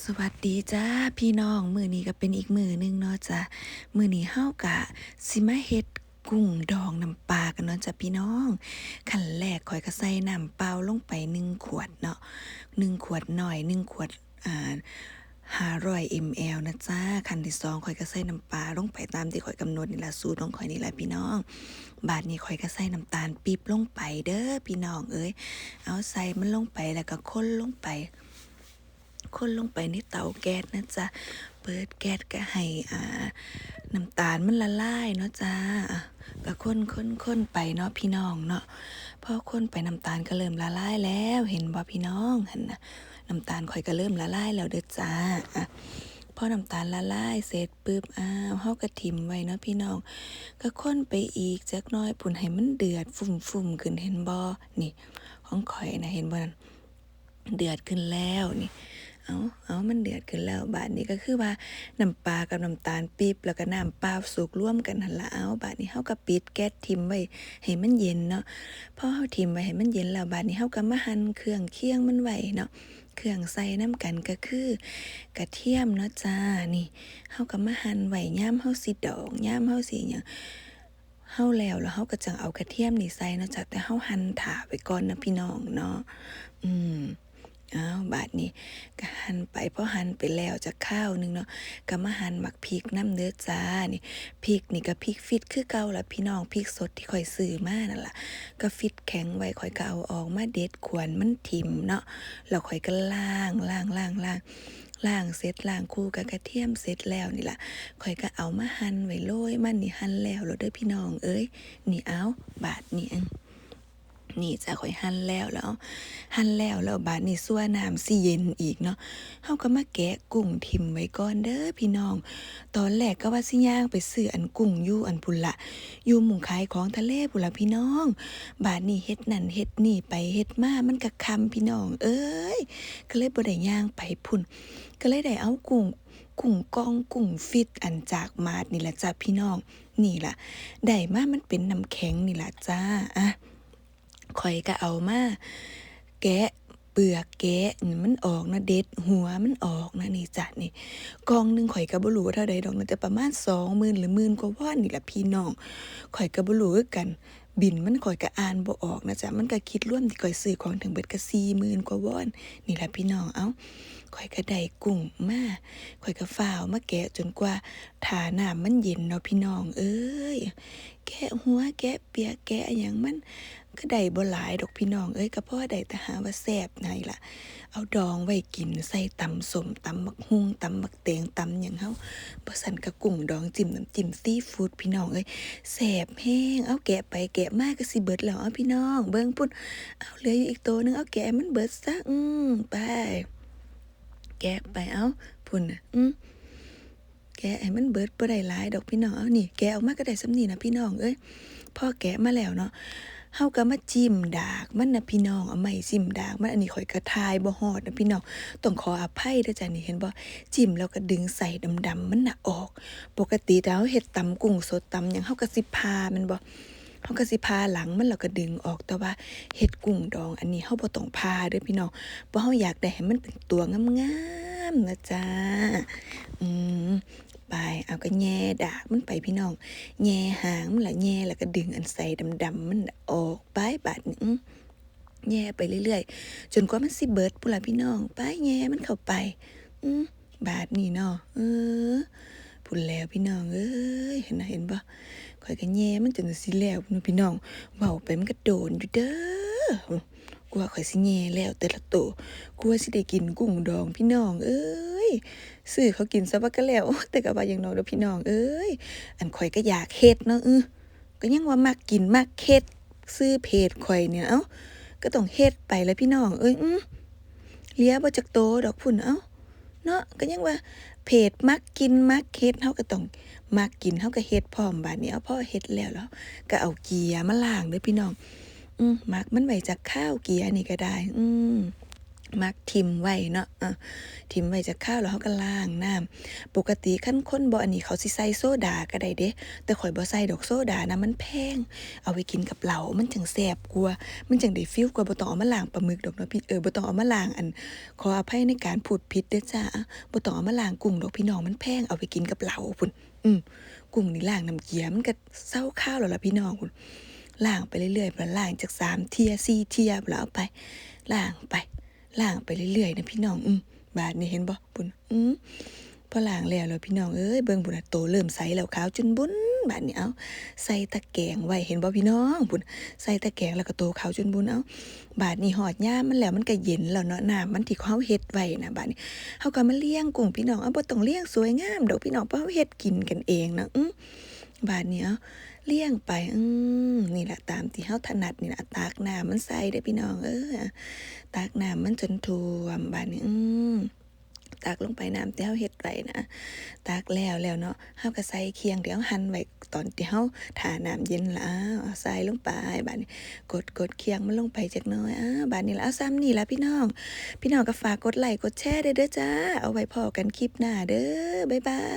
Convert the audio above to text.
สวัสดีจ้าพี่น้อง มือนี้ก็เป็นอีกมือหนึงเนาะจ้ะมือนี้เฮากะสิมาเฮ็ดกุ้งดองน้ำปลากันเนาะจ้ะพี่น้องขั้นแรกข้อยก็ใส่น้ำเปล่าลงไปหนึ่งขวดเนาะหนึ่งขวดหน่อยหนึ่งขวดอ่า500 ml นะจ้าขั้นที่สองข้อยก็ใส่น้ำปลาลงไปตามที่ข้อยกำหนดนี่ละสูตรของข้อยนี่แหละพี่น้อง บาดนี้ข้อยก็ใส่น้ำตาลปี๊บลงไปเด้อพี่น้องเอ้ยเอาใส่มันลงไปแล้วก็คนลงไป คนลงไปในเตาแก๊สนะจ๊ะ เปิดแก๊สก็ให้อ่าน้ำตาลมันละลายเนาะจ้าอะก็คนคนคนไปเนาะพี่น้องเนาะพอคนไปน้ำตาลก็เริ่มละลายแล้วเห็นบ่พี่น้องหันนะน้ำตาลข่อยก็เริ่มละลายแล้วเด้อจ้าอะพอน้ำตาลละลายเสร็จปุ๊บอ้าวเฮาก็ทิ่มไว้เนาะพี่น้อง ก็คนไปอีกจักน้อยปุ่นให้มันเดือดฝุ่มๆขึ้นเห็นบ่นี่ ของข่อยนะเห็นบ่นั่นเดือดขึ้นแล้วนี่ เอาเอามันเดือดขึ้นแล้ว บาดนี้ก็คือว่าน้ำปลากับน้ำตาลปี๊บแล้วก็น้ำเปล่าสุกร่วมกันหันละเอาบาดนี้เฮาก็ปิดแก๊สทิมไว้ให้มันเย็นเนาะพอเฮาทิมไว้ให้มันเย็นแล้วบาดนี้เฮาก็มาหั่นเครื่องเคียงมันไว้เนาะเครื่องใส่น้ำกันก็คือกระเทียมเนาะจ้านี่เฮาก็มาหั่นไว้ย่ามเฮาสิดอกย่ามเฮาสิหยังเฮาแล้วแล้วเฮาก็จังเอากระเทียมนี่ใส่เนาะจ้ะแต่เฮาหั่นถ่าไว้ก่อนนะพี่น้องเนาะอืม อ้าวบาดนี้ก็หันไปพอหันไปแล้วจะข้าวหนึงเนาะก็มาหันหมักพริกน้ำเด้อจ้านี่พริกนี่ก็พริกฟิตคือเก่าละพี่น้องพริกสดที่ข่อยซื้อมานั่นล่ะก็ฟิตแข็งไว้ข่อยก็เอาออกมาเด็ดขวนมันถิ่มเนาะแล้วข่อยก็ล้างล้างล้างล้างล้างเสร็จล้างคู่กับกระเทียมเสร็จแล้วนี่ล่ะข่อยก็เอามาหั่นไว้โรยมันนี่หั่นแล้วแล้วเด้อพี่น้องเอ้ยนี่เอาบาดนี้อัน นี่จะข่อยหั่นแล้วแล้ว หั่นแล้วแล้วบาดนี้ซั่วน้ำสิเย็นอีกเนาะเฮาก็มาแกะกุ้งทิมไว้ก่อนเด้อพี่น้อง ตอนแรกก็ว่าสิย่างไปซื้ออันกุ้งอยู่อันพุ่นละอยู่หมู่ขายของทะเลพุนละพี่น้อง บาดนี้เฮ็ดนั่นเฮ็ดนี่ไปเฮ็ดมามันก็คำพี่น้อง เอ้ยก็เลยบ่ได้ย่างไปพุ่น ก็เลยได้เอากุ้งกุ้งกองกุ้งฟิตอันจากมาดนี่ละจ้าพี่น้อง นี่ล่ะได้มามันเป็นน้ำแข็งนี่ล่ะจ้าอะ ข่อยก็เอามาแกะเปลือกแกะมันออกนะเด็ดหัวมันออกนะนี่จ้ะนี่กองหนึ่งข่อยก็บ่รู้ว่าเท่าใดดอกนะแต่ประมาณสองหมื่นหรือหมื่นกว่าว่านนี่ละพี่น้องข่อยก็บ่รู้คือกัน บินมันข่อยก็อ่านบ่ออกนะจ๊ะมันก็คิดรวมที่ข่อยซื้อของถึงเบิดกระสีหมื่นกว่าว่านนี่ละพี่น้องเอ้า ข่อยก็ได้กุ้งมาข่อยก็ฟ้าวมาแกะจนกว่าถาน้ำมันเย็นเนาะพี่น้อง เอ้ย แกะหัวแกะเปียกแกะอย่างมันก็ได้บ่หลายดอกพี่น้องเอ้ยก็เพราะว่าได้แต่หาว่าแซ่บไงล่ะ เอาดองไว้กินใส่ตำสมตำบักฮุงตำบักเตงตำหยังเฮาบ่สันกะกุ้งดองจิ้มน้ำจิ้มซีฟู้ดพี่น้องเอ้ยแซ่บแห้งเอาแกะไปแกะมากก็สิเบิดแล้วเอาพี่น้อง เบิ่งพุ่นเอาเหลืออยู่อีกตัวนึงเอาแก้มันเบิดซะอืมไป แกะไปเอาพุ่นน่ะอืมแกะให้มันเบิดบ่ได้หลายดอกพี่น้องเอานี่แกะออกมาก็ได้สำนีนะพี่น้องเอ้ยพ่อแกะมาแล้วเนาะเฮาก็มาจิ้มดาก มันนะพี่น้องเอาไม้จิ้มดากมันอันนี้ข่อยกระทายบ่ฮอดนะพี่น้องต้องขออภัยด้อจ้ะนี่เห็นบ่จิ้มแล้วก็ดึงใส่ดำๆมันน่ะออก ปกติแล้วเฮ็ดตำกุ้งสดตำหยังเฮาก็สิพามันบ่ เฮาก็สิพาหลังมันแล้วก็ดึงออกแต่ว่าเฮ็ดกุ้งดอง อันนี้เฮาบ่ต้องพาเด้อพี่น้องเพราะเฮาอยากได้ให้มันเป็นตัวงามๆนะจ๊ะอืมไปเอาก็แย่ดากมันไปพี่น้องแย่หางมันละแย่แล้วก็ดึงอันใส่ดำๆมันออกไปบาดนี้อื้อแย่ไปเรื่อยๆ จนกว่ามันสิเบิดพุ่นล่ะพี่น้อง ไปแย่มันเข้าไป อืมบาดนี้เนาะเออพุ่นแล้วพี่น้อง เอ้ยเห็นนะเห็นบ่ ข่อยก็แย่มันจนสิแล้วพี่น้องเว้าไปมันก็โดนอยู่เด้อกว่าข่อยสิแย่แล้วแต่ละโตวกลัวสิได้กินกุ้งดองพี่น้องเอ้ยซื้อเขากินซะว่าก็แล้วแต่ก็ว่าอย่างน้อยเด้อพี่น้องเอ้ยอันข่อยก็อยากเฮ็ดเนาะเออก็ยังว่ามักกินมักเฮ็ดซื้อเพจข่อยเนี่ยเอ้าก็ต้องเฮ็ดไปแล้วพี่น้องเอ้ยเลี้ยบ่จักโตดอกพุ่นเอ้าเนาะก็ยังว่า เพจมักกินมักเฮ็ดเฮาก็ต้องมักกินเฮาก็เฮ็ดพร้อมบัดนี้เอาพอเฮ็ดแล้วแล้วก็เอาเกียร์มาล้างเด้อพี่น้อง อืมมักมันไว้จากข้าวเกียร์นี่ก็ได้ อืม มักทิมไว้เนาะอะทิมไว้จะข้าวแล้วเฮาก็ล้างน้ำปกติคันคนบ่อันนี้เขาสิใส่โซดาก็ได้เด้ แต่ข่อยบ่ใส่ดอกโซดานะมันแพง เอาไว้กินกับเหล้ามันจังแซ่บกว่ามันจังได้ฟีลกว่าบ่ต้องเอามาล้างปลาหมึกดอกเนาะพี่เออบ่ต้องเอามาล้างอัน ขออภัยในการพูดผิดเด้อจ้าบ่ต้องเอามาล้างกุ้งดอกพี่น้องมันแพงเอาไปกินกับเหล้าพุ่นอืมกุ้งนี่ล้างน้ำเกียมันก็เซาข้าวแล้วล่ะพี่น้องพุ่นล้างไปเรื่อยๆพุ่ล้างจากสามเที่ยสี่เที่ยพุ่แล้วเอาไปล้างไป ล้างไปเรื่อยๆนะพี่น้อง อืมบาดนี้เห็นบ่พุ่นอืมพอล้างแล้วแล้วพี่น้องเอ้ยเบิ่งพุ่นน่ะโตเริ่มใสแล้วขาวจนบุ้นบาดนี้เอาใส่ตะแกงไว้เห็นบ่พี่น้องพุ่นใส่ตะแกงแล้วก็โตขาวจนบุ้นเอาบาดนี้หอดย่ามมันแล้วมันก็เย็นแล้วเนาะน้ำมันที่เขาเฮ็ดไว้นะบาดนี้เฮาก็มาเลี้ยงกุ้งพี่น้องเอาบ่ต้องเลี้ยงสวยงามดอกพี่น้องเพราะเฮาเฮ็ดกินกันเองนะอื้อบาดนี้เอา เลี้ยงไป อืมนี่แหละตามที่เฮาถนัดนี่แหละตากน้ำมันใส่เด้พี่น้องเออตากน้ำมันจนท่วมบาดนี้อืมตักลงไปน้ำที่เฮาเฮ็ดไว้นะตักแล้วแล้วเนาะเฮาก็ใส่เคียงเดี๋ยวหั่นไว้ตอนที่เฮาท่าน้ำเย็นละเอาใส่ลงไปบาดนี้กดกดเคียงมันลงไปจักหน่อยอ่าบาดนี้ละเอาซ้ำนี่ละพี่น้อง พี่น้องก็ฝากกดไลค์กดแชร์ด้เด้อจ้า เอาไว้พอกันคลิปหน้าเด้อบ๊ายบาย